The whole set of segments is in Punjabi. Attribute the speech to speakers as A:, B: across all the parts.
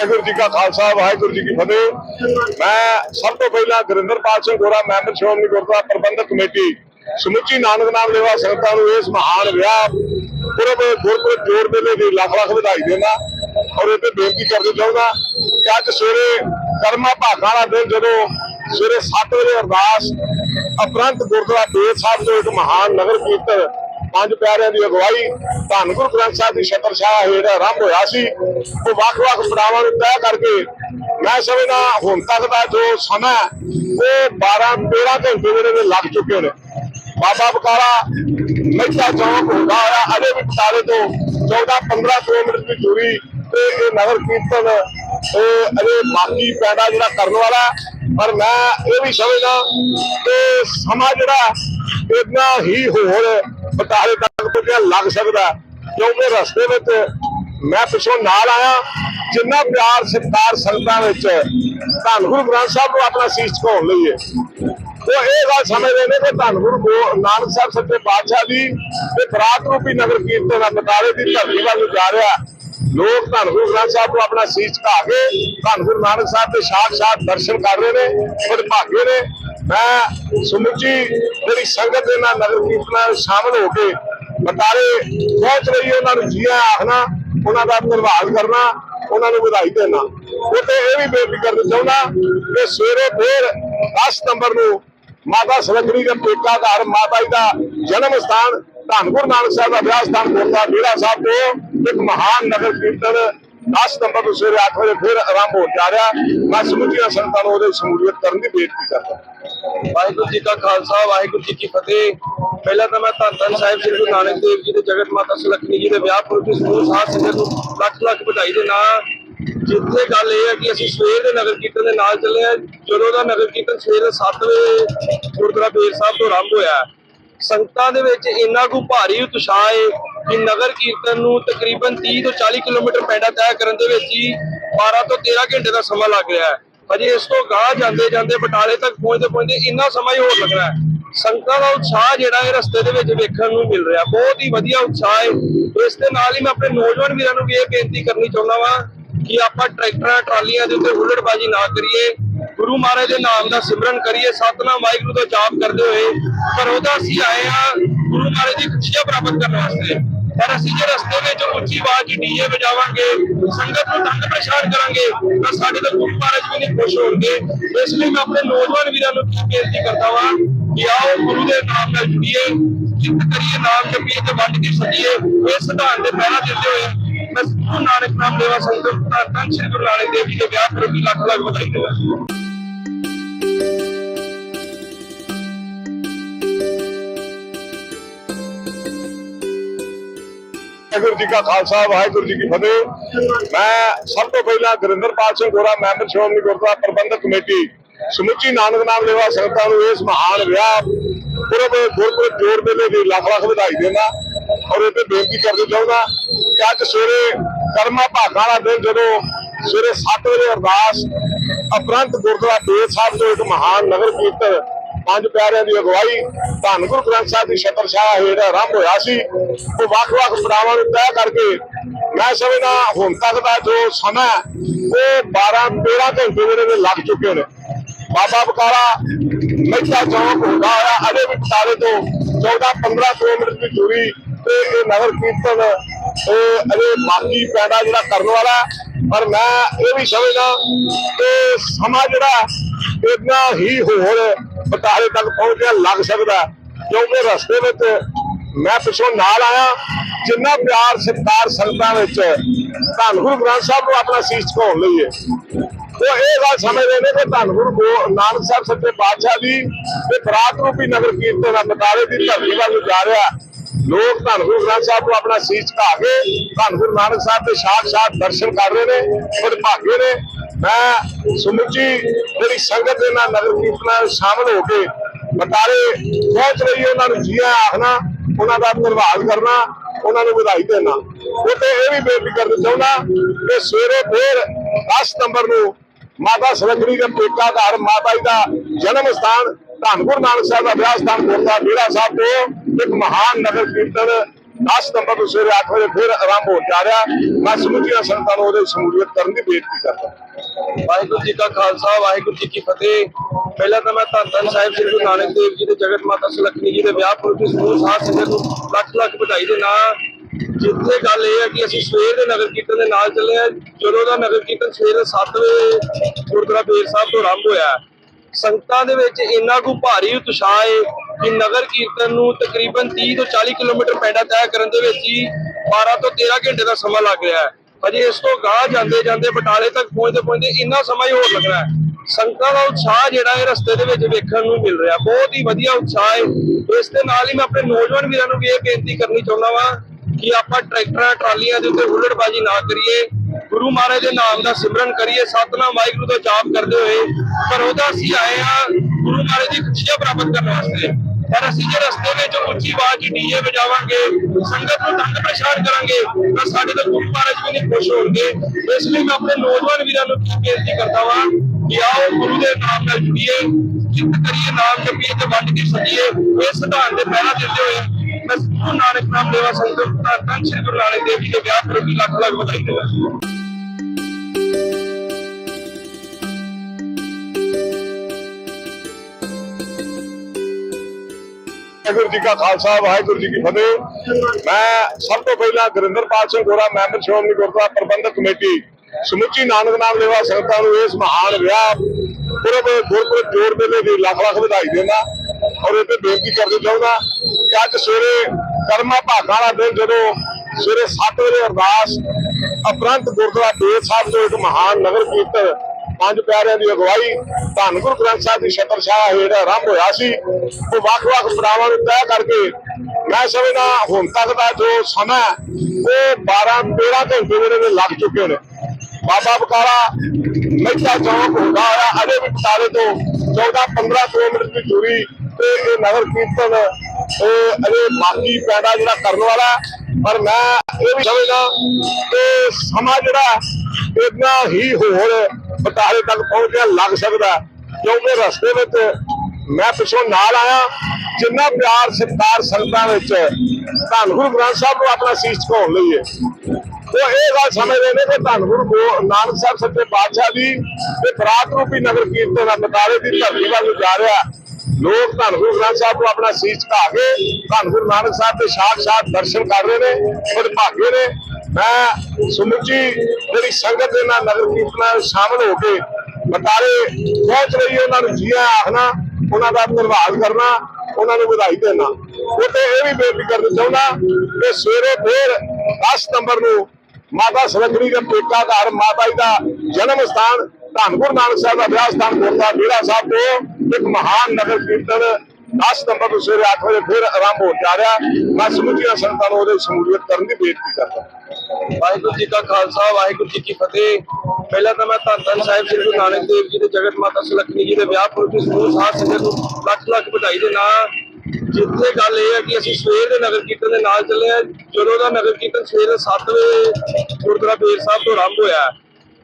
A: ਵਾਹਿਗੁਰੂ ਜੀ ਕਾ ਖਾਲਸਾ, ਵਾਹਿਗੁਰੂ ਜੀ ਕੀ ਫਤਿਹ। ਮੈਂ ਸਭ ਤੋਂ ਪਹਿਲਾਂ ਗੁਰਿੰਦਰਪਾਲ ਸਿੰਘ ਗੋਰਾ, ਮੈਂਬਰ ਸ਼੍ਰੋਮਣੀ ਗੁਰਦੁਆਰਾ ਪ੍ਰਬੰਧਕ ਕਮੇਟੀ, ਸਮੁੱਚੀ ਨਾਨਕ ਨਾਮ ਲੇਵਾ ਸੰਗਤਾਂ ਨੂੰ ਇਸ ਮਹਾਨ ਵਿਆਹ ਪੁਰਬ, ਗੁਰਪੁਰਬ ਜੋੜ ਮੇਲੇ ਦੀ ਲੱਖ ਲੱਖ ਵਧਾਈ ਦੇਣਾ ਔਰ ਇਹ ਤੇ ਬੇਨਤੀ ਕਰਦੇ ਚਾਹੁੰਦਾ ਕਿ ਅੱਜ ਸਵੇਰੇ ਕਰਮਾ ਭਾਗਾਂ ਵਾਲਾ ਦਿਨ, ਜਦੋਂ ਸਵੇਰੇ 7 ਵਜੇ ਅਰਦਾਸ ਉਪਰੰਤ ਗੁਰਦੁਆਰਾ ਬੇਦ ਸਾਹਿਬ ਤੋਂ ਇੱਕ ਮਹਾਨ ਨਗਰ ਕੀਰਤਨ ਪੰਜ ਪਿਆਰਿਆਂ ਦੀ ਅਗਵਾਈ, ਧੰਨ ਗੁਰੂ ਗ੍ਰੰਥ ਸਾਹਿਬ ਦੀ ਛਤਰ ਹੇਠ ਆਰੰਭ ਹੋਇਆ ਸੀ। ਉਹ ਵੱਖ-ਵੱਖ ਪੜਾਵਾਂ ਨੂੰ ਤੈਅ ਕਰਕੇ ਮੈਂ ਸਮਝਦਾ ਹੁਣ ਤੱਕ ਦਾ ਜੋ ਸਮਾਂ ਉਹ 12-13 ਘੰਟੇ ਜਿਹੜੇ ਨੇ ਲੱਗ ਚੁੱਕੇ ਨੇ। ਬਾਬਾ ਬਕਾਲਾ ਮਹਿਤਾ ਚੌਂਕ ਹੁੰਦਾ ਹੋਇਆ, ਅਜੇ ਵੀ ਬਟਾਲੇ ਤੋਂ 14-15 ਕਿਲੋਮੀਟਰ ਦੀ ਦੂਰੀ ਤੇ ਇਹ ਨਗਰ ਕੀਰਤਨ, ਇਹ ਅਜੇ ਬਾਕੀ ਪੈਂਡਾ ਜਿਹੜਾ ਕਰਨ ਵਾਲਾ ਪਰ ਮੈਂ ਇਹ ਵੀ ਸਮਝਦਾ ਕਿ ਸਮਾਂ ਜਿਹੜਾ ਇਤਨਾ ਹੀ ਹੋਰ ਬਟਾਲੇ ਤੱਕ ਪਹੁੰਚਿਆ ਲੱਗ ਸਕਦਾ? ਕਿਉਂਕਿ ਰਸਤੇ ਵਿੱਚ ਮੈਂ ਪਿੱਛੋਂ ਨਾਲ ਆਇਆ, ਜਿੰਨਾ ਪਿਆਰ ਸਤਿਕਾਰ ਸੰਗਤਾਂ ਵਿੱਚ, ਧੰਨ ਗੁਰੂ ਗ੍ਰੰਥ ਸਾਹਿਬ ਨੂੰ ਆਪਣਾ ਸੀਸ ਝੁਕਾਉਣ ਲਈ ਹੈ। ਉਹ ਇਹ ਗੱਲ ਸਮਝਦੇ ਨੇ ਕਿ ਧੰਨ ਗੁਰੂ ਗੋ- ਨਾਨਕ ਸਾਹਿਬ ਸੱਚੇ ਪਾਤਸ਼ਾਹ ਦੀ ਤੇ ਬਰਾਤ ਰੂਪੀ ਨਗਰ ਕੀਰਤਨ ਆ, ਬਟਾਲੇ ਦੀ ਧਰਤੀ ਵੱਲ ਜਾ ਰਿਹਾ। ਲੋਕ ਧੰਨ ਗੁਰੂ ਗ੍ਰੰਥ ਸਾਹਿਬ ਨੂੰ ਆਪਣਾ ਸੀਸ ਝੁਕਾ ਕੇ ਧੰਨ ਗੁਰੂ ਨਾਨਕ ਸਾਹਿਬ ਦੇ ਸਾਖਸ਼ਾਤ ਦਰਸ਼ਨ ਕਰ ਰਹੇ ਨੇ, ਬੜੇ ਭਾਗੇ ਨੇ। ਮੈਂ ਸਮੁੱਚੀ ਜਿਹੜੀ ਸੰਗਤ ਦੇ ਨਾਲ ਨਗਰ ਕੀਰਤਨਾਂ ਸ਼ਾਮਲ ਹੋ ਕੇ ਬਟਾਲੇ ਪਹੁੰਚ ਰਹੀ ਉਹਨਾਂ ਨੂੰ ਜੀ ਆਖਣਾ, ਉਹਨਾਂ ਦਾ ਧੰਨਵਾਦ ਕਰਨਾ, ਉਹਨਾਂ ਨੂੰ ਵਧਾਈ ਦੇਣਾ। ਉਹ ਇਹ ਵੀ ਬੇਨਤੀ ਕਰਨਾ ਚਾਹੁੰਦਾ ਕਿ ਸਵੇਰੇ ਫੇਰ 10 ਸਤੰਬਰ ਨੂੰ ਮਾਤਾ ਸਵੰਗਰੀ ਦੇ ਪੇਕਾ ਘਰ ਮਾਤਾ ਜੀ ਦਾ ਜਨਮ ਸਥਾਨ ਧੰਨ ਗੁਰੂ ਨਾਨਕ ਸਾਹਿਬ ਦਾ ਵਿਆਹ ਸਥਾਨ ਗੁਰਦੁਆਰਾ ਡੇਰਾ ਸਾਹਿਬ ਤੋਂ ਇੱਕ ਮਹਾਨ ਨਗਰ ਕੀਰਤਨ 10 ਸਤੰਬਰ ਨੂੰ ਸਵੇਰੇ 8 ਵਜੇ ਫਿਰ ਆਰੰਭ ਹੋ ਜਾ ਰਿਹਾ। ਮੈਂ ਸਮੁੱਚੀਆਂ ਸੰਗਤਾਂ ਨੂੰ ਉਹਦੇ ਸ਼ਮੂਲੀਅਤ ਕਰਨ ਦੀ ਬੇਨਤੀ ਕਰਦਾ
B: ਵਾਹਿਗੁਰੂ ਜੀ ਕਾ ਖਾਲਸਾ, ਵਾਹਿਗੁਰੂ ਜੀ ਕੀ ਫਤਿਹ। ਪਹਿਲਾਂ ਤਾਂ ਮੈਂ ਧੰਨ ਧੰਨ ਸਾਹਿਬ ਸ੍ਰੀ ਗੁਰੂ ਨਾਨਕ ਦੇਵ ਜੀ ਤੇ ਜਗਤ ਮਾਤਾ ਸੁਲੱਖਣੀ ਜੀ ਦੇ ਵਿਆਹ ਪੁਰਬ ਦੀ ਸਮੂਹ ਸਾਧ ਸੰਗਤ ਨੂੰ ਲੱਖ ਲੱਖ ਵਧਾਈ ਦੇ ਨਾਲ ਜਿੱਥੇ ਗੱਲ ਇਹ ਹੈ ਕਿ ਅਸੀਂ ਸਵੇਰ ਦੇ ਨਗਰ ਕੀਰਤਨ ਦੇ ਨਾਲ ਚੱਲੇ ਆ ਜਦੋਂ ਦਾ ਨਗਰ ਕੀਰਤਨ ਸਵੇਰ ਦੇ 7 ਵਜੇ ਗੁਰਦੁਆਰਾ ਬੇਰ ਸਾਹਿਬ ਤੋਂ ਆਰੰਭ ਹੋਇਆ ਸੰਗਤਾਂ ਦੇ ਵਿੱਚ ਇੰਨਾ ਕੁ ਭਾਰੀ ਉਤਸ਼ਾਹ ਹੈ ਕਿ ਨਗਰ ਕੀਰਤਨ ਨੂੰ ਤਕਰੀਬਨ 30 ਤੋਂ 40 ਕਿਲੋਮੀਟਰ ਪੈਂਡਾ ਤੈਅ ਕਰਨ ਦੇ ਵਿੱਚ ਹੀ 12 ਤੋਂ 13 ਘੰਟੇ ਦਾ ਸਮਾਂ ਲੱਗ ਰਿਹਾ ਹੈ। ਅਜੇ ਇਸ ਤੋਂ ਗਾਹ ਜਾਂਦੇ ਜਾਂਦੇ ਬਟਾਲੇ ਤੱਕ ਪਹੁੰਚਦੇ ਪਹੁੰਚਦੇ ਇੰਨਾ ਸਮਾਂ ਹੀ ਹੋਰ ਲੱਗਣਾ ਹੈ। ਸੰਗਤਾਂ ਦਾ ਉਤਸ਼ਾਹ ਜਿਹੜਾ ਹੈ ਰਸਤੇ ਦੇ ਵਿੱਚ ਵੇਖਣ ਨੂੰ ਮਿਲ ਰਿਹਾ। ਬਹੁਤ ਹੀ ਵਧੀਆ ਉਤਸ਼ਾਹ ਹੈ। ਇਸ ਦੇ ਨਾਲ ਹੀ ਮੈਂ ਆਪਣੇ ਨੌਜਵਾਨ ਵੀਰਾਂ ਨੂੰ ਵੀ ਇਹ ਬੇਨਤੀ ਕਰਨੀ ਚਾਹੁੰਦਾ ਵਾਂ ਕਿ ਆਪਾਂ ਟਰੈਕਟਰਾਂ, ਟਰਾਲੀਆਂ ਦੇ ਉੱਤੇ ਹੁੱਲੜਬਾਜ਼ੀ ਨਾ ਕਰੀਏ। ਗੁਰੂ ਮਹਾਰਾਜ ਦੇ ਨਾਮ ਦਾ ਸਿਮਰਨ ਕਰੀਏ। ਸਤਨਾਮ ਵਾਹਿਗੁਰੂ ਦਾ ਜਾਪ ਕਰਦੇ ਹੋਏ। ਪਰ ਉਹਦਾ ਅਸੀਂ ਆਏ ਆ ਗੁਰੂ ਮਹਾਰਾਜ ਦੀ ਖੁਸ਼ੀਆਂ ਪ੍ਰਾਪਤ ਕਰਨ ਵਾਸਤੇ। ਪਰ ਅਸੀਂ ਜੇ ਰਸਤੇ ਵਿੱਚ ਉੱਚੀ ਆਵਾਜ਼ ਦੀ ਡੀਜੇ ਵਜਾਵਾਂਗੇ, ਸੰਗਤ ਨੂੰ ਤੰਗ ਪਰੇਸ਼ਾਨ ਕਰਾਂਗੇ, ਤਾਂ ਸਾਡੇ ਤੋਂ ਗੁਰੂ ਮਹਾਰਾਜ ਵੀ ਨਹੀਂ ਖੁਸ਼ ਹੋਣਗੇ। ਇਸ ਲਈ ਮੈਂ ਆਪਣੇ ਨੌਜਵਾਨ ਵੀਰਾਂ ਨੂੰ ਬੇਨਤੀ ਕਰਦਾ ਵਾਂ ਕਿ ਆਓ ਗੁਰੂ ਦੇ ਨਾਮ ਨਾਲ ਜੁੜੀਏ, ਜਿੱਤ ਕਰੀਏ, ਨਾਮ ਜਪੀਏ ਤੇ ਵੰਡ ਕੇ ਛਕੀਏ ਇਹ ਸਿਧਾਂਤ ਦੇ ਪਹਿਰਾ ਦਿੰਦੇ ਹੋਏ ਮੈਂ ਗੁਰੂ ਨਾਨਕ ਨਾਮ ਦੇਵਾ, ਸੰਗਤ ਦਾ ਧੰਨ ਸ੍ਰੀ ਗੁਰੂ ਨਾਨਕ ਦੇਵ ਜੀ ਦੇ ਵਿਆਹ ਪੁਰਬ ਲੱਖ ਲੱਖ ਵਧਾਈ ਦੇਵਾਂ।
A: ਵਾਹਿਗੁਰੂ ਜੀ ਕਾ ਖਾਲਸਾ, ਵਾਹਿਗੁਰੂ ਜੀ ਕੀ ਫਤਿਹ। ਮੈਂ ਸਭ ਤੋਂ ਪਹਿਲਾਂ ਗੁਰਿੰਦਰਪਾਲ ਸਿੰਘ ਗੋਰਾ, ਮੈਂਬਰ ਸ਼੍ਰੋਮਣੀ ਗੁਰਦੁਆਰਾ ਪ੍ਰਬੰਧਕ ਕਮੇਟੀ, ਸਮੁੱਚੀ ਨਾਨਕ ਨਾਮ ਲੇਵਾ ਸੰਗਤਾਂ ਨੂੰ ਇਸ ਮਹਾਨ ਵਿਆਹ ਪੁਰਬ ਗੁਰਪੁਰਬ ਜੋੜ ਮੇਲੇ ਦੀ ਲੱਖ ਲੱਖ ਵਧਾਈ ਦੇਣਾ ਔਰ ਇਹ ਤੇ ਬੇਨਤੀ ਕਰਦੇ ਚਾਹੁੰਦਾ ਕਿ ਅੱਜ ਸਵੇਰੇ ਕਰਮਾ ਭਾਗਾਂ ਵਾਲਾ ਦਿਨ ਜਦੋਂ ਸਵੇਰੇ 7 ਵਜੇ ਅਰਦਾਸ ਉਪਰੰਤ ਗੁਰਦੁਆਰਾ ਬੇਦ ਸਾਹਿਬ ਤੋਂ ਇੱਕ ਮਹਾਨ ਨਗਰ ਕੀਰਤਨ ਪੰਜ ਪਿਆਰਿਆਂ ਦੀ ਅਗਵਾਈ ਧੰਨ ਗੁਰੂ ਗ੍ਰੰਥ ਸਾਹਿਬ ਦੀ ਛਤਰ ਹੇਠ ਆਰੰਭ ਹੋਇਆ ਸੀ। ਉਹ ਵੱਖ-ਵੱਖ ਪੜਾਵਾਂ ਨੂੰ ਤੈਅ ਕਰਕੇ ਮੈਂ ਸਮਝਦਾ ਹੁਣ ਤੱਕ ਦਾ ਜੋ ਸਮਾਂ ਉਹ 12-13 ਘੰਟੇ ਜਿਹੜੇ ਲੱਗ ਚੁੱਕੇ ਨੇ। ਬਾਬਾ ਬਕਾਰਾ ਮਹਿਤਾ ਚੌਂਕ ਹੁੰਦਾ ਹੋਇਆ, ਅਜੇ ਵੀ ਬਟਾਲੇ ਤੋਂ 14-15 ਕਿਲੋਮੀਟਰ ਦੀ ਦੂਰੀ ਤੇ ਇਹ ਨਗਰ ਕੀਰਤਨ, ਇਹ ਅਜੇ ਬਾਕੀ ਪੈਂਡਾ ਜਿਹੜਾ ਕਰਨ ਵਾਲਾ ਪਰ ਮੈਂ ਇਹ ਵੀ ਸਮਝਦਾ ਕਿ ਸਮਾਂ ਜਿਹੜਾ ਇਤਨਾ ਹੀ ਹੋਰ ਬਟਾਲੇ ਤੱਕ ਪਹੁੰਚਿਆ ਲੱਗ ਸਕਦਾ ਕਿਉਂਕਿ ਰਸਤੇ ਵਿੱਚ ਮੈਂ ਪਿੱਛੋਂ ਨਾਲ ਆਇਆ, ਜਿੰਨਾ ਪਿਆਰ ਸਤਿਕਾਰ ਸੰਗਤਾਂ ਵਿੱਚ ਧੰਨ ਗੁਰੂ ਗ੍ਰੰਥ ਸਾਹਿਬ ਨੂੰ ਆਪਣਾ ਸੀਸ ਝੁਕਾਉਣ ਲਈ ਹੈ। ਉਹ ਇਹ ਗੱਲ ਸਮਝਦੇ ਨੇ ਕਿ ਧੰਨ ਗੁਰੂ ਗੋ- ਨਾਨਕ ਸਾਹਿਬ ਸੱਚੇ ਪਾਤਸ਼ਾਹ ਦੀ ਤੇ ਬਰਾਤ ਰੂਪੀ ਨਗਰ ਕੀਰਤਨ ਆ ਬਟਾਲੇ ਦੀ ਧਰਤੀ ਵੱਲ ਜਾ ਰਿਹਾ ਲੋਕ ਧੰਨ ਗੁਰੂ ਗ੍ਰੰਥ ਸਾਹਿਬ ਨੂੰ ਆਪਣਾ ਸੀਸ ਝੁਕਾ ਕੇ ਧੰਨ ਗੁਰੂ ਨਾਨਕ ਸਾਹਿਬ ਦੇ ਸਾਖਸ਼ਾਤ ਦਰਸ਼ਨ ਕਰ ਰਹੇ ਨੇ ਭਾਗੇ ਨੇ। ਮੈਂ ਸਮੁੱਚੀ ਜਿਹੜੀ ਸੰਗਤ ਦੇ ਨਾਲ ਨਗਰ ਕੀਰਤਨਾਂ ਸ਼ਾਮਲ ਹੋ ਕੇ ਬਟਾਲੇ ਪਹੁੰਚ ਰਹੀ ਹੈ, ਉਹਨਾਂ ਨੂੰ ਜੀ ਆਖਣਾ, ਉਹਨਾਂ ਦਾ ਧੰਨਵਾਦ ਕਰਨਾ, ਉਹਨਾਂ ਨੂੰ ਵਧਾਈ ਦੇਣਾ। ਉਹ ਇਹ ਵੀ ਬੇਨਤੀ ਕਰਨੀ ਚਾਹੁੰਦਾ ਕਿ ਸਵੇਰੇ ਫੇਰ 10 ਸਤੰਬਰ ਨੂੰ ਮਾਤਾ ਸਵੰਗਰੀ ਦੇ ਪੇਕਾ ਘਰ ਮਾਤਾ ਜੀ ਦਾ ਜਨਮ ਸਥਾਨ ਧੰਨ ਗੁਰੂ ਨਾਨਕ ਸਾਹਿਬ ਦਾ ਵਿਆਹ ਸਥਾਨ ਗੁਰਦੁਆਰਾ ਡੇਰਾ ਸਾਹਿਬ ਤੋਂ ਇੱਕ ਮਹਾਨ ਨਗਰ ਕੀਰਤਨ 10 ਸਤੰਬਰ ਤੋਂ ਸਵੇਰੇ 8 ਵਜੇ ਫਿਰ ਆਰੰਭ ਹੋ ਜਾ ਰਿਹਾ। ਮੈਂ ਸਮੁੱਚੀਆਂ ਸੰਗਤਾਂ ਨੂੰ ਉਹਦੇ ਸ਼ਮੂਲੀਅਤ ਕਰਨ ਦੀ ਬੇਨਤੀ ਕਰਦਾ
B: ਵਾਹਿਗੁਰੂ ਜੀ ਕਾ ਖਾਲਸਾ, ਵਾਹਿਗੁਰੂ ਜੀ ਕੀ ਫਤਿਹ। ਪਹਿਲਾਂ ਤਾਂ ਮੈਂ ਧੰਨ ਧੰਨ ਸਾਹਿਬ ਸ੍ਰੀ ਗੁਰੂ ਨਾਨਕ ਦੇਵ ਜੀ ਦੇ ਜਗਤ ਮਾਤਾ ਸੁਲੱਖਣੀ ਜੀ ਦੇ ਵਿਆਹ ਪੁਰਬ ਦੀ ਸਮੂਹ ਸਾਧ ਸੰਗਤ ਨੂੰ ਲੱਖ ਲੱਖ ਵਧਾਈ ਦੇ ਨਾਲ ਜਿੱਥੇ ਗੱਲ ਇਹ ਹੈ ਕਿ ਅਸੀਂ ਸਵੇਰ ਦੇ ਨਗਰ ਕੀਰਤਨ ਦੇ ਨਾਲ ਚੱਲੇ ਆ ਜਦੋਂ ਦਾ ਨਗਰ ਕੀਰਤਨ ਸਵੇਰੇ 7 ਵਜੇ ਗੁਰਦੁਆਰਾ ਬੇਰ ਸਾਹਿਬ ਤੋਂ ਆਰੰਭ ਹੋਇਆ ਸੰਗਤਾਂ ਦੇ ਵਿੱਚ ਇੰਨਾ ਕੁ ਭਾਰੀ ਉਤਸ਼ਾਹ ਹੈ ਕਿ ਨਗਰ ਕੀਰਤਨ ਨੂੰ ਤਕਰੀਬਨ 30 ਤੋਂ 40 ਕਿਲੋਮੀਟਰ ਪੈਂਡਾ ਤੈਅ ਕਰਨ ਦੇ ਵਿੱਚ ਹੀ 12 ਤੋਂ 13 ਘੰਟੇ ਦਾ ਸਮਾਂ ਲੱਗ ਰਿਹਾ ਹੈ। ਅਜੇ ਇਸ ਤੋਂ ਗਾਹ ਜਾਂਦੇ ਜਾਂਦੇ ਬਟਾਲੇ ਤੱਕ ਪਹੁੰਚਦੇ ਪਹੁੰਚਦੇ ਇੰਨਾ ਸਮਾਂ ਹੀ ਹੋਰ ਲੱਗਣਾ ਹੈ। ਸੰਗਤਾਂ ਦਾ ਉਤਸ਼ਾਹ ਜਿਹੜਾ ਹੈ ਰਸਤੇ ਦੇ ਵਿੱਚ ਵੇਖਣ ਨੂੰ ਮਿਲ ਰਿਹਾ। ਬਹੁਤ ਹੀ ਵਧੀਆ ਉਤਸ਼ਾਹ ਹੈ ਇਸ ਦੇ ਨਾਲ ਹੀ ਮੈਂ ਆਪਣੇ ਨੌਜਵਾਨ ਵੀਰਾਂ ਨੂੰ ਵੀ ਇਹ ਬੇਨਤੀ ਕਰਨੀ ਚਾਹੁੰਦਾ ਵਾਂ ਕਿ ਆਪਾਂ ਟਰੈਕਟਰਾਂ, ਟਰਾਲੀਆਂ ਦੇ ਉੱਤੇ ਹੁੱਲੜਬਾਜ਼ੀ ਨਾ ਕਰੀਏ। ਗੁਰੂ ਮਹਾਰਾਜ ਦੇ ਨਾਮ ਦਾ ਸਿਮਰਨ ਕਰੀਏ, ਸਤਨਾਮ ਵਾਹਿਗੁਰੂ ਦਾ ਜਾਪ ਕਰਦੇ ਹੋਏ, ਪਰ ਉਹਦਾ ਅਸੀਂ ਆਏ ਆ ਗੁਰੂ ਮਹਾਰਾਜ ਦੀ ਖੁਸ਼ੀਆਂ ਪ੍ਰਾਪਤ ਕਰਨ ਵਾਸਤੇ। ਪਰ ਅਸੀਂ ਜੇ ਰਸਤੇ ਵਿੱਚ ਉੱਚੀ ਆਵਾਜ਼ 'ਚ ਡੀਜੇ ਵਜਾਵਾਂਗੇ, ਸੰਗਤ ਨੂੰ ਤੰਗ ਪਰੇਸ਼ਾਨ ਕਰਾਂਗੇ, ਤਾਂ ਸਾਡੇ ਤੋਂ ਗੁਰੂ ਮਹਾਰਾਜ ਵੀ ਨਹੀਂ ਖੁਸ਼ ਹੋਣਗੇ। ਇਸ ਲਈ ਮੈਂ ਆਪਣੇ ਨੌਜਵਾਨ ਵੀਰਾਂ ਨੂੰ ਕੀ ਬੇਨਤੀ ਕਰਦਾ ਵਾਂ ਕਿ ਆਓ ਗੁਰੂ ਦੇ ਨਾਮ ਨਾਲ ਜੁੜੀਏ, ਜਿੱਤ ਕਰੀਏ, ਨਾਮ ਜਪੀਏ ਤੇ ਵੰਡ ਕੇ ਸਜੀਏ ਇਹ ਸਿਧਾਂਤ ਦੇ ਪਹਿਰਾ ਦਿੰਦੇ ਹੋਏ ਮੈਂ ਗੁਰੂ ਨਾਨਕ ਨਾਮ ਲੇਵਾ, ਸੰਗਤ ਦਾ ਧੰਨ ਸ੍ਰੀ ਗੁਰੂ ਨਾਨਕ ਦੇਵ ਜੀ ਦੇ ਵਿਆਹ ਪੁਰਬ ਦੀ ਲੱਖ ਲੱਖ ਵਧਾਈ ਦੇਵਾਂ।
A: ਵਾਹਿਗੁਰੂ ਜੀ ਕਾ ਖਾਲਸਾ, ਵਾਹਿਗੁਰੂ ਜੀ ਕੀ ਫਤਿਹ। ਮੈਂ ਸਭ ਤੋਂ ਪਹਿਲਾਂ ਗੁਰਿੰਦਰਪਾਲ ਸਿੰਘ ਗੋਰਾ, ਮੈਂਬਰ ਸ਼੍ਰੋਮਣੀ ਗੁਰਦੁਆਰਾ ਪ੍ਰਬੰਧਕ ਕਮੇਟੀ, ਸਮੁੱਚੀ ਨਾਨਕ ਨਾਮ ਲੇਵਾ ਸੰਗਤਾਂ ਨੂੰ ਇਸ ਮਹਾਨ ਵਿਆਹ ਪੁਰਬ ਗੁਰਪੁਰਬ ਜੋੜ ਮੇਲੇ ਦੀ ਲੱਖ ਲੱਖ ਵਧਾਈ ਦੇਣਾ ਔਰ ਇਹ ਤੇ ਬੇਨਤੀ ਕਰਦੇ ਚਾਹੁੰਦਾ ਕਿ ਅੱਜ ਸਵੇਰੇ ਕਰਮਾ ਭਾਗਾਂ ਵਾਲਾ ਦਿਨ ਜਦੋਂ ਸਵੇਰੇ 7 ਵਜੇ ਅਰਦਾਸ ਅਪਰੰਤ ਗੁਰਦੁਆਰਾ ਬੇਰ ਸਾਹਿਬ ਤੋਂ ਇੱਕ ਮਹਾਨ ਨਗਰ ਕੀਰਤਨ ਪੰਜ ਪਿਆਰਿਆਂ ਦੀ ਅਗਵਾਈ ਧੰਨ ਗੁਰੂ ਗ੍ਰੰਥ ਸਾਹਿਬ ਦੀ ਛਤਰਛਾਇਆ ਹੇਠ ਆਰੰਭ ਹੋਇਆ ਸੀ। ਉਹ ਵੱਖ-ਵੱਖ ਪੜਾਵਾਂ ਨੂੰ ਤੈਅ ਕਰਕੇ ਮੈਂ ਸਮਝਦਾ ਹੁਣ ਤੱਕ ਦਾ ਜੋ ਸਮਾਂ ਉਹ 12 13 ਘੰਟੇ ਜਿਹੜੇ ਲੱਗ ਚੁੱਕੇ ਨੇ। ਬਾਬਾ ਬਕਾਲਾ ਮਹਿਤਾ ਚੌਕ ਹੁੰਦਾ ਹੋਇਆ, ਅਜੇ ਵੀ ਬਟਾਲੇ ਤੋਂ 14 15 ਕਿਲੋਮੀਟਰ ਦੀ ਦੂਰੀ ਤੇ ਇਹ ਨਗਰ ਕੀਰਤਨ, ਇਹ ਅਜੇ ਬਾਕੀ ਪੈਦਾ ਜਿਹੜਾ ਕਰਨ ਵਾਲਾ ਪਰ ਮੈਂ ਇਹ ਵੀ ਸਮਝਦਾ ਕਿ ਸਮਾਂ ਜਿਹੜਾ ਇਤਨਾ ਹੀ ਹੋਰ ਬਟਾਲੇ ਤੱਕ ਪਹੁੰਚਿਆ, ਲੱਗ ਸਕਦਾ ਕਿਉਂਕਿ ਰਸਤੇ ਵਿੱਚ ਮੈਂ ਪਿੱਛੋਂ ਨਾਲ ਆਇਆ, ਜਿੰਨਾ ਪਿਆਰ ਸਤਿਕਾਰ ਸੰਗਤਾਂ ਵਿੱਚ ਧੰਨ ਗੁਰੂ ਗ੍ਰੰਥ ਸਾਹਿਬ ਨੂੰ ਆਪਣਾ ਸੀਸ ਝੁਕਾਉਣ ਲਈ ਹੈ। ਉਹ ਇਹ ਗੱਲ ਸਮਝਦੇ ਨੇ ਕਿ ਧੰਨ ਗੁਰੂ ਨਾਨਕ ਸਾਹਿਬ ਸੱਚੇ ਪਾਤਸ਼ਾਹ ਦੀ ਤੇ ਬਰਾਤ ਰੂਪੀ ਨਗਰ ਕੀਰਤਨ ਦਾ ਬਟਾਲੇ ਦੀ ਧਰਤੀ ਵੱਲ ਨੂੰ ਜਾ ਰਿਹਾ ਲੋਕ ਧੰਨ ਗੁਰੂ ਗ੍ਰੰਥ ਸਾਹਿਬ ਨੂੰ ਆਪਣਾ ਸੀਸ ਝੁਕਾ ਕੇ ਧੰਨ ਗੁਰੂ ਨਾਨਕ ਸਾਹਿਬ ਦੇ ਸਾਖਸ਼ਾਤ ਦਰਸ਼ਨ ਕਰ ਰਹੇ ਨੇ, ਬੜੇ ਭਾਗੇ ਨੇ। ਮੈਂ ਸਮੁੱਚੀ ਜਿਹੜੀ ਸੰਗਤ ਦੇ ਨਾਲ ਨਗਰ ਕੀਰਤਨਾਂ ਵਿੱਚ ਸ਼ਾਮਲ ਹੋ ਕੇ ਬਟਾਲੇ ਪਹੁੰਚ ਰਹੀ ਉਹਨਾਂ ਨੂੰ ਜੀਆ ਆਖਣਾ, ਉਹਨਾਂ ਦਾ ਧੰਨਵਾਦ ਕਰਨਾ, ਉਹਨਾਂ ਨੂੰ ਵਧਾਈ ਦੇਣਾ। ਉਹ ਇਹ ਵੀ ਬੇਨਤੀ ਕਰਨਾ ਚਾਹੁੰਦਾ ਕਿ ਸਵੇਰੇ ਫੇਰ 10 ਸਤੰਬਰ ਨੂੰ ਮਾਤਾ ਸਰੰਗਣੀ ਦੇ ਪੇਕਾ ਘਰ ਮਾਤਾ ਜੀ ਦਾ ਜਨਮ ਸਥਾਨ ਧੰਨ ਗੁਰੂ ਨਾਨਕ ਸਾਹਿਬ ਦਾ ਵਿਆਹ ਸਥਾਨ ਗੁਰਦੁਆਰਾ ਡੇਰਾ ਸਾਹਿਬ ਤੋਂ ਇੱਕ ਮਹਾਨ ਨਗਰ ਕੀਰਤਨ 10 ਨੰਬਰ ਤੋਂ ਸਵੇਰੇ 8 ਵਜੇ ਫਿਰ ਆਰੰਭ ਹੋ ਜਾ ਰਿਹਾ। ਮੈਂ ਸਮੁੱਚੀਆਂ ਸੰਗਤਾਂ ਨੂੰ ਉਹਦੇ ਸ਼ਮੂਲੀਅਤ ਕਰਨ ਦੀ ਬੇਨਤੀ ਕਰਦਾ
B: ਵਾਹਿਗੁਰੂ ਜੀ ਕਾ ਖਾਲਸਾ, ਵਾਹਿਗੁਰੂ ਜੀ ਕੀ ਫਤਿਹ। ਪਹਿਲਾਂ ਤਾਂ ਮੈਂ ਧੰਨ ਧੰਨ ਸਾਹਿਬ ਸ੍ਰੀ ਗੁਰੂ ਨਾਨਕ ਦੇਵ ਜੀ ਦੇ ਜਗਤ ਮਾਤਾ ਸੁਲੱਖਣੀ ਜੀ ਦੇ ਵਿਆਹ ਪੁਰਬ ਦੀ ਸਮੂਹ ਸਾਧ ਸੰਗਤ ਨੂੰ ਲੱਖ ਲੱਖ ਵਧਾਈ ਦੇ ਨਾਲ ਜਿੱਥੇ ਗੱਲ ਇਹ ਹੈ ਕਿ ਅਸੀਂ ਸਵੇਰ ਦੇ ਨਗਰ ਕੀਰਤਨ ਦੇ ਨਾਲ ਚੱਲੇ ਆ ਜਦੋਂ ਦਾ ਨਗਰ ਕੀਰਤਨ ਸਵੇਰੇ 7 ਵਜੇ ਗੁਰਦੁਆਰਾ ਬੇਰ ਸਾਹਿਬ ਤੋਂ ਆਰੰਭ ਹੋਇਆ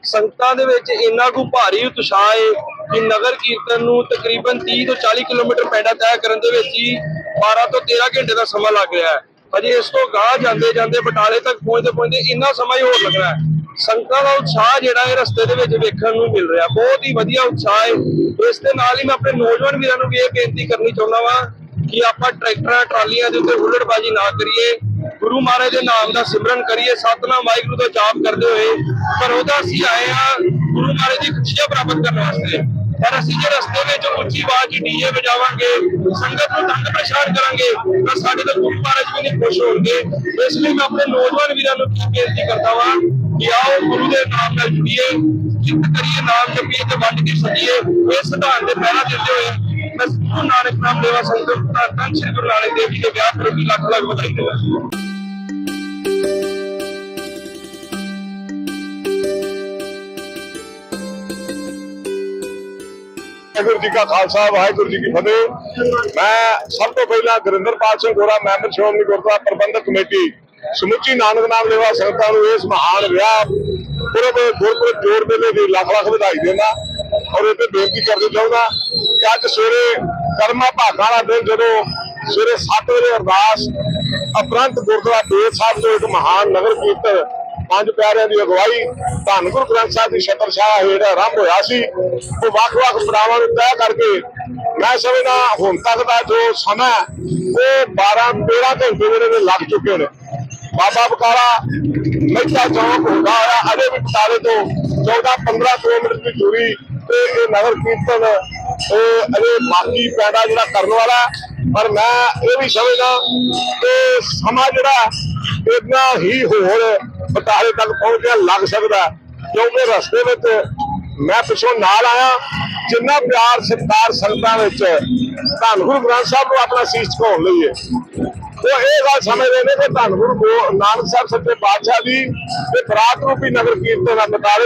B: ਸੰਗਤਾਂ ਦੇ ਵਿੱਚ ਇੰਨਾ ਕੁ ਭਾਰੀ ਉਤਸ਼ਾਹ ਹੈ ਕਿ ਨਗਰ ਕੀਰਤਨ ਨੂੰ ਤਕਰੀਬਨ 30 ਤੋਂ 40 ਕਿਲੋਮੀਟਰ ਪੈਂਡਾ ਤੈਅ ਕਰਨ ਦੇ ਵਿੱਚ ਹੀ 12 ਤੋਂ 13 ਘੰਟੇ ਦਾ ਸਮਾਂ ਲੱਗ ਰਿਹਾ ਹੈ। ਅਜੇ ਇਸ ਤੋਂ ਗਾਹ ਜਾਂਦੇ ਜਾਂਦੇ ਬਟਾਲੇ ਤੱਕ ਪਹੁੰਚਦੇ ਪਹੁੰਚਦੇ ਇੰਨਾ ਸਮਾਂ ਹੀ ਹੋਰ ਲੱਗਣਾ ਹੈ। ਸੰਗਤਾਂ ਦਾ ਉਤਸ਼ਾਹ ਜਿਹੜਾ ਹੈ ਰਸਤੇ ਦੇ ਵਿੱਚ ਵੇਖਣ ਨੂੰ ਮਿਲ ਰਿਹਾ। ਬਹੁਤ ਹੀ ਵਧੀਆ ਉਤਸ਼ਾਹ ਹੈ ਇਸ ਦੇ ਨਾਲ ਹੀ ਮੈਂ ਆਪਣੇ ਨੌਜਵਾਨ ਵੀਰਾਂ ਨੂੰ ਵੀ ਇਹ ਬੇਨਤੀ ਕਰਨੀ ਚਾਹੁੰਦਾ ਵਾਂ ਕਿ ਆਪਾਂ ਟਰੈਕਟਰਾਂ, ਟਰਾਲੀਆਂ ਦੇ ਉੱਤੇ ਹੁੱਲੜਬਾਜ਼ੀ ਨਾ ਕਰੀਏ। ਗੁਰੂ ਮਹਾਰਾਜ ਦੇ ਨਾਮ ਦਾ ਸਿਮਰਨ ਕਰੀਏ, ਸਤਨਾਮ ਵਾਹਿਗੁਰੂ ਦਾ ਜਾਪ ਕਰਦੇ ਹੋਏ, ਪਰ ਉਹਦਾ ਅਸੀਂ ਆਏ ਆ ਗੁਰੂ ਮਹਾਰਾਜ ਦੀ ਖੁਸ਼ੀਆਂ ਪ੍ਰਾਪਤ ਕਰਨ ਵਾਸਤੇ। ਪਰ ਅਸੀਂ ਜੇ ਰਸਤੇ ਵਿੱਚ ਉੱਚੀ ਆਵਾਜ਼ 'ਚ ਡੀਜੇ ਵਜਾਵਾਂਗੇ, ਸੰਗਤ ਨੂੰ ਤੰਗ ਪਰੇਸ਼ਾਨ ਕਰਾਂਗੇ, ਤਾਂ ਸਾਡੇ ਤੋਂ ਗੁਰੂ ਮਹਾਰਾਜ ਵੀ ਨਹੀਂ ਖੁਸ਼ ਹੋਣਗੇ। ਇਸ ਲਈ ਮੈਂ ਆਪਣੇ ਨੌਜਵਾਨ ਵੀਰਾਂ ਨੂੰ ਕੀ ਬੇਨਤੀ ਕਰਦਾ ਵਾਂ ਕਿ ਆਓ ਗੁਰੂ ਦੇ ਨਾਮ ਨਾਲ ਜੁੜੀਏ, ਜਿੱਤ ਕਰੀਏ, ਨਾਮ ਜਪੀਏ ਤੇ ਵੰਡ ਕੇ ਸਜੀਏ ਇਹ ਸਿਧਾਂਤ ਦੇ ਪਹਿਰਾ ਦਿੰਦੇ ਹੋਏ ਮੈਂ ਗੁਰੂ ਨਾਨਕ ਨਾਮ ਲੇਵਾ ਸੰਗਤ ਦਾ ਧੰਨ ਸ੍ਰੀ ਗੁਰੂ ਨਾਨਕ ਦੇਵ ਜੀ ਦੇ ਵਿਆਹ ਪੁਰਬ ਲੱਖ ਲੱਖ ਵਧਾਈ ਦੇਵਾਂ।
A: ਵਾਹਿਗੁਰੂ ਜੀ ਕਾ ਖਾਲਸਾ, ਵਾਹਿਗੁਰੂ ਜੀ ਕੀ ਫਤਿਹ। ਮੈਂ ਸਭ ਤੋਂ ਪਹਿਲਾਂ ਗੁਰਿੰਦਰਪਾਲ ਸਿੰਘ ਗੋਰਾ, ਮੈਂਬਰ ਸ਼੍ਰੋਮਣੀ ਗੁਰਦੁਆਰਾ ਪ੍ਰਬੰਧਕ ਕਮੇਟੀ, ਸਮੁੱਚੀ ਨਾਨਕ ਨਾਮ ਲੇਵਾ ਸੰਗਤਾਂ ਨੂੰ ਇਸ ਮਹਾਨ ਵਿਆਹ, ਪੁਰਬ ਗੁਰਪੁਰਬ ਜੋੜ ਮੇਲੇ ਦੀ ਲੱਖ ਲੱਖ ਵਧਾਈ ਦੇਣਾ ਔਰ ਇਹ ਤੇ ਬੇਨਤੀ ਕਰਦੇ ਚਾਹੁੰਦਾ ਕਿ ਅੱਜ ਸਵੇਰੇ ਕਰਮਾ ਭਾਗਾਂ ਵਾਲਾ ਦਿਨ ਜਦੋਂ ਸਵੇਰੇ 7 ਵਜੇ ਅਰਦਾਸ ਉਪਰੰਤ ਗੁਰਦੁਆਰਾ ਬੇਦ ਸਾਹਿਬ ਤੋਂ ਇੱਕ ਮਹਾਨ ਨਗਰ ਕੀਰਤਨ, ਪੰਜ ਪਿਆਰਿਆਂ ਦੀ ਅਗਵਾਈ, ਧੰਨ ਗੁਰੂ ਗ੍ਰੰਥ ਸਾਹਿਬ ਦੀ ਛਤਰਛਾਇਆ ਹੇਠ ਆਰੰਭ ਹੋਇਆ ਸੀ। ਉਹ ਵੱਖ-ਵੱਖ ਪੜਾਵਾਂ ਨੂੰ ਤੈਅ ਕਰਕੇ ਮੈਂ ਸਮਝਦਾ ਹੁਣ ਤੱਕ ਦਾ ਜੋ ਸਮਾਂ ਉਹ 12 13 ਘੰਟੇ ਜਿਹੜੇ ਨੇ ਲੱਗ ਚੁੱਕੇ ਨੇ। ਬਾਬਾ ਬਕਾਲਾ ਮਹਿਤਾ ਚੌਂਕ ਹੁੰਦਾ ਹੋਇਆ, ਅਜੇ ਵੀ ਬਟਾਲੇ ਤੋਂ 14 15 ਕਿਲੋਮੀਟਰ ਦੀ ਦੂਰੀ ਤੇ ਇਹ ਨਗਰ ਕੀਰਤਨ, ਇਹ ਅਜੇ ਬਾਕੀ ਪੈਦਾ ਜਿਹੜਾ ਕਰਨ ਵਾਲਾ ਪਰ ਮੈਂ ਇਹ ਵੀ ਸਮਝਦਾ ਕਿ ਸਮਾਂ ਜਿਹੜਾ ਇਤਨਾ ਹੀ ਹੋਰ ਬਟਾਲੇ ਤੱਕ ਪਹੁੰਚਿਆ ਲੱਗ ਸਕਦਾ ਕਿਉਂਕਿ ਰਸਤੇ ਵਿੱਚ ਮੈਂ ਪਿੱਛੋਂ ਨਾਲ ਆਇਆ, ਜਿੰਨਾ ਪਿਆਰ ਸਤਿਕਾਰ ਸੰਗਤਾਂ ਵਿੱਚ, ਧੰਨ ਗੁਰੂ ਗ੍ਰੰਥ ਸਾਹਿਬ ਨੂੰ ਆਪਣਾ ਸੀਸ ਝੁਕਾਉਣ ਲਈ ਹੈ। ਉਹ ਇਹ ਗੱਲ ਸਮਝਦੇ ਨੇ ਕਿ ਧੰਨ ਗੁਰੂ ਗੋ- ਨਾਨਕ ਸਾਹਿਬ ਸੱਚੇ ਪਾਤਸ਼ਾਹ ਦੀ ਇਹ ਬਰਾਤ ਰੂਪੀ ਨਗਰ ਕੀਰਤਨ ਆ ਬਟਾਲੇ ਦੀ